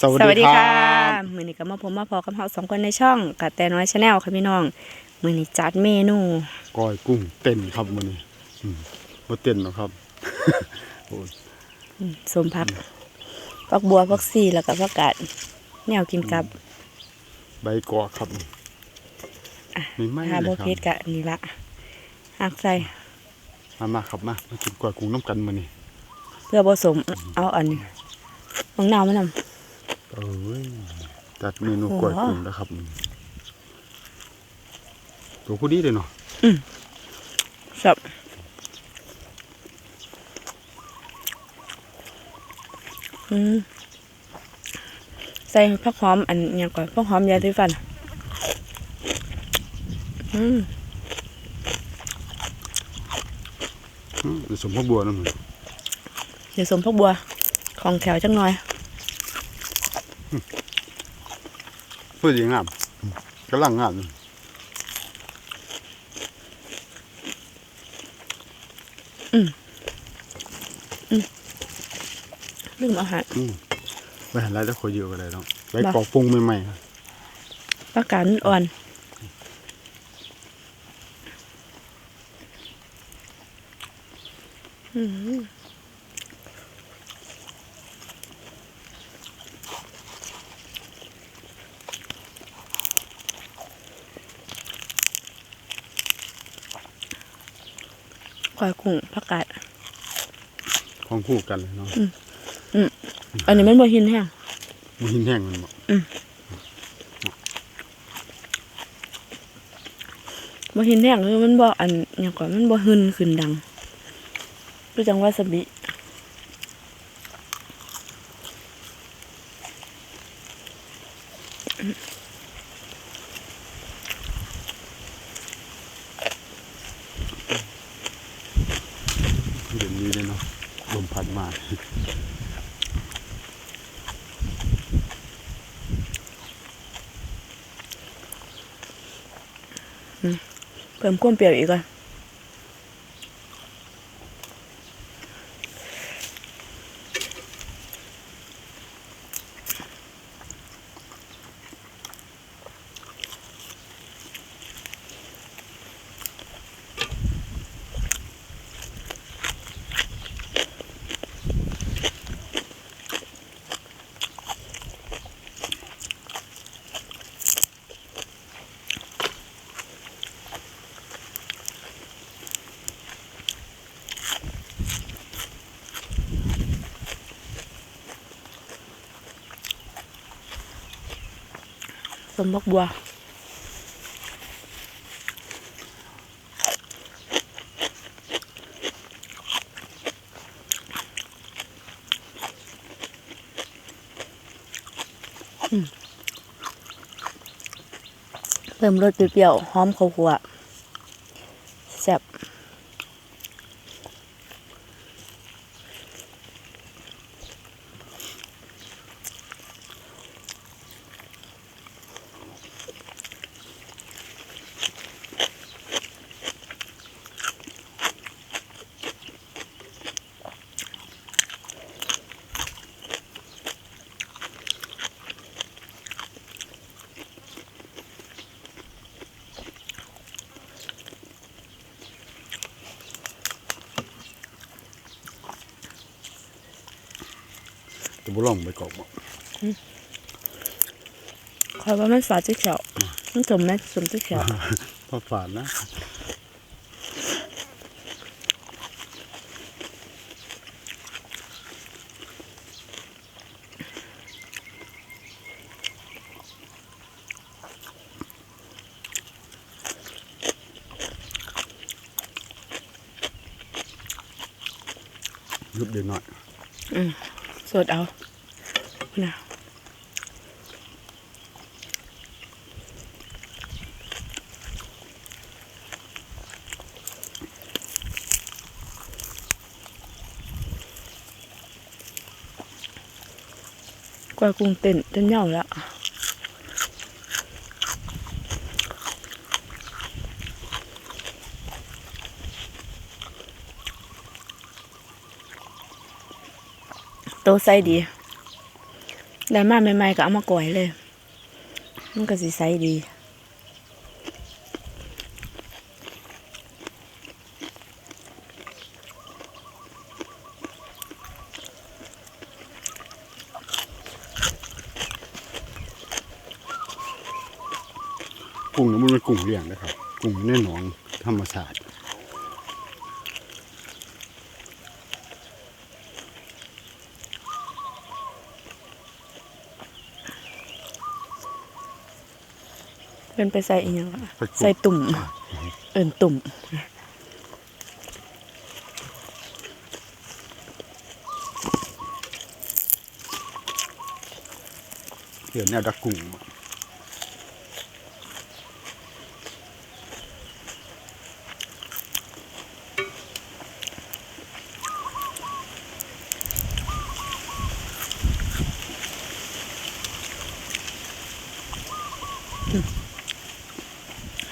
สวัสสวัสดีดีครัค่ะบมือนี้ก็มาผมมาพอกับเฮาสองคนในช่องกะแต่น้อยชาแนลค่ะพี่น้องมือนี้จัดเมนูก้อยกุ้งเต้นครับมื้อนี้อืมบ่เต้นหรอกครับโอ้ยอืมสมพักพักบัวพักซีแล้วก็พักกาดแนวกินกับ ใบกอกครับมีไหมฮาเลโบยครัเพชรกะนี่ละหักใส่มามาครับมามากินก้อยกุ้งน้ำกันมื้อนี้เพื่อผสมเอาอันนี้มังนาวมานำ เอ้ยจัดเมนูโอ้โหก้อยกุ้งแล้วครับ ตัวผู้ดีเลยเนาะสับอืมใส่ผักหอมอันเนี้ยก่อนผักหอมยาสีฟัน อืมอืมสมพบัวนั่นมันเดี๋ยวสมผักบัว ของแถวจังหน่อย เพื่อดีงามกำลังงามนี่ลืมอาหารอืมไปหาอะไรแล้วคอยเยอะก็ได้แล้วใบบ่กอกปรุงใหม่ๆครับผักกาดมันอ่อนอืม ควายกุ้งผักกาดของคู่กันเลยเนาะอันนี้มันบ่หินแห้งมีหินแห้งมันบ่บ่หินแห้งคือมันบ่อันหยังก่อนมันบ่หึนขึ้นดังคือจังวาซาบิ เดี๋ยวนี้เลยเนาะลมพัดมา เพิ่มความเปรี้ยวอีกก่อน สมบักบัวเพิ่มรสเปรี้ยวหอมข้าวคั่วแซ่บ จะบุลองไปกอกบ่คอยว่ามันฝาดสีเขียวมันสมไหมสมสีเขียวพอฝาดนะยุบเดี๋ยวหน่อย สดเอานะกว่ากุ้งเต้นจนเหย่าแล้ว ตไซดีได้มาใหม่ๆก็เอามาก่อยเลย มันก็สิใสดีกุ้งนี่มันเป็นกุ้งเลี้ยงนะครับกุ้งในหนองธรรมชาติ เป็นไปใส่อีหยังวะไปกุ้งใส่ตุ่ม เอินตุ่มเดี๋ยวแนวดักกุ้ง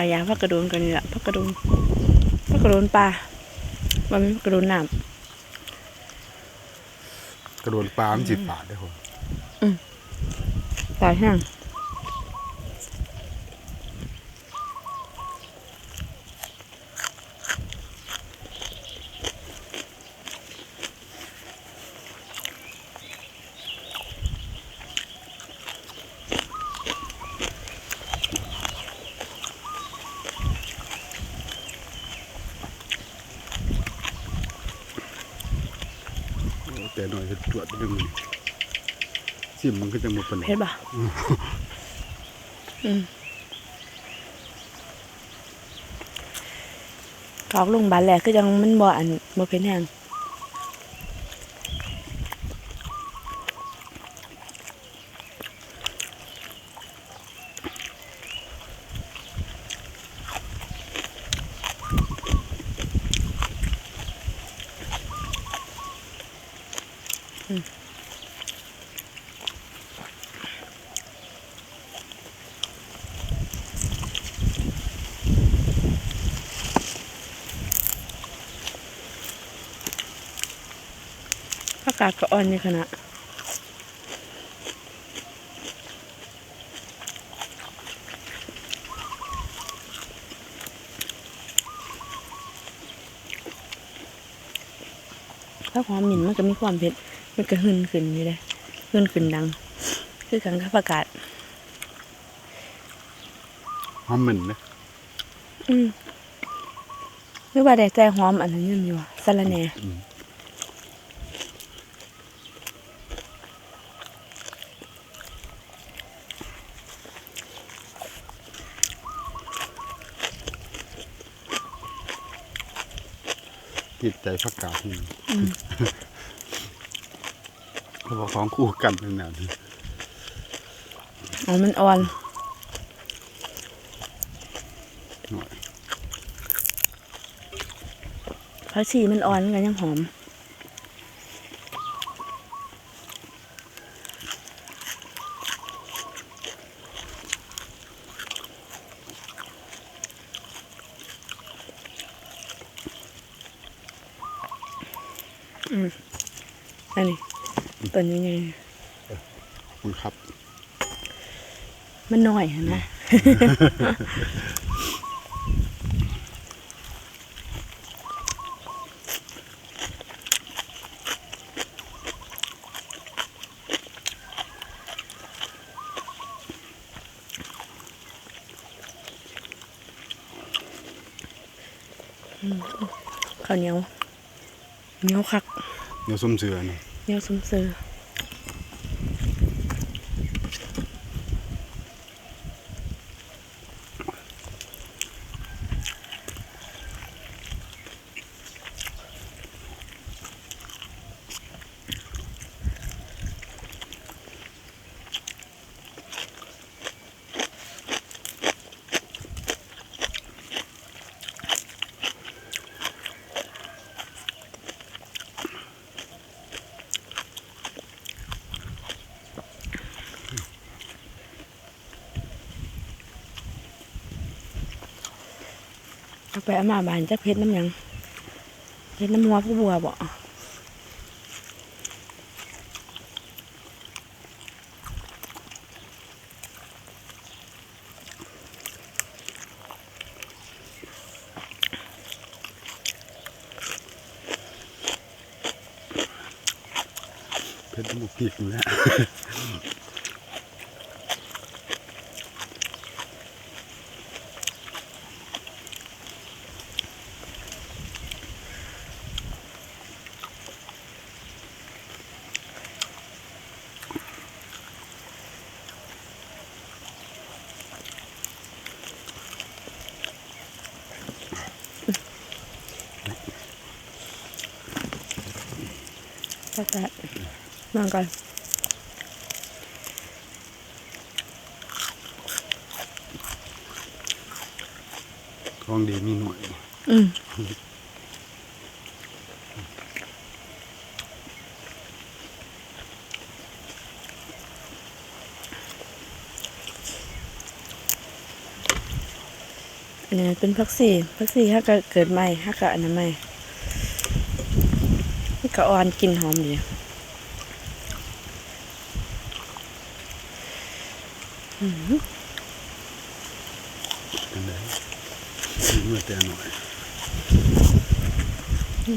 ายางพักกระโดนกันนี่แหละพักกระโดนพักกระโดนปลาว่ามันพักกระโดนน้กระโดนปลามันจิบาทได้อผมำปลาแห้ง แต่หน่อยจะตรวจไปดึงซิมมันก็จะหมดปันเผ็ดบ่ะอืมกอกลงบานแหลกคือจังมันบ่อันบ่เผ็ดแห้ง อากาศก็อ่อนนี่ขนาดถ้าความหมิ่นมันก็มีความเผ็ด มันก็หึนขึ้นอยู่เลยหึนขึ้นดัง คือกันกับอากาศหอมเหม็นเลยอืมหรือว่าได้ใจหอมอันนั้นอยังอยู่อะสะระแหน่ อืมติดใจพักกาดนี่เขาบอกของคู่กันเป็นแนวนี้อ๋อมันอ่อนหน่อยเพราะชีมันอ่อนมันก็ยังหอม อืมอันนี้ตัวนี้ไงขอบคุณครับ มันน้อยอะนะอืมข้าวเหนียว เหนียวคักเนื้อส้มเสือนี่เหนียวสมเสือ เอาไปเอามาบานจะเพชรน้ำยังเพชรน้ำมัวผู้บัวบ่เพชรน้ำมัวปีกแล้ว ก็จะนั่งก่อนของดีมีหน่วย อืม อันนี้เป็นพักซี่พักซี่ถ้าก็เกิดใหม่ถ้าก็อันนั้นใหม่มันก็อ่อนกลินหอมดีเป็นไงมีเมื่อแต่หน่อย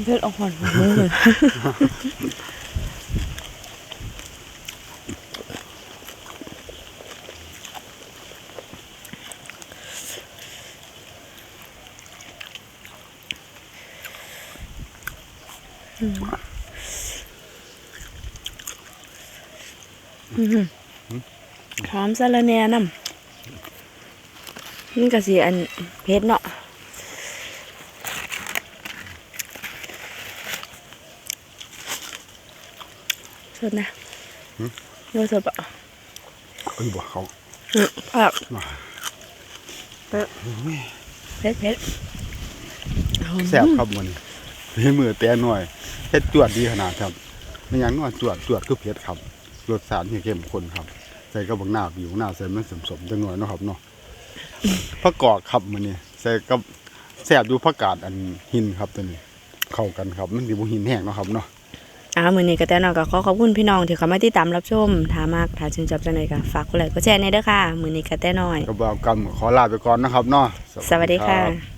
เลือดออกหอนหัวมือเลย หอม สะระแหน่น้ำนี่ก็สิอันเพชรเนาะสดนะโยสดปะเอ้ยบ่เขาอืมผักมาเพชรเพชรหอมแซ่บครับมันมีมือแต่หน่อยเฮ็ดจวดดีขนาดครับไม่ยังน้อยจวดจวดคือเผ็ดครับรสชาตินี่เข้มข้นครับ ใส่กับบักหน้าบิวหน้าใส่มันสมๆจังหน่อยเนาะครับเนาะผักกอดครับมื้อนี้ใส่กับแซ่บอยู่ผักกาดอันหินครับตัวนี้ เข้ากันครับมันสิบ่หินแห้งเนาะครับเนาะอ่ามือนี้ก็แต่นอนก็ขอขอบคุณพี่น้องที่เข้ามาติดตามรับชมถ้ามากถ้าชื่นชอบจังเลยก็ฝากกดไลค์กดแชร์ในอยเด้อค่ะ มือนี้ก็แต่น้อยก็บ่าวกรรมขอลาไปก่อนนะครับเนาะสวัสดีค่ะรับ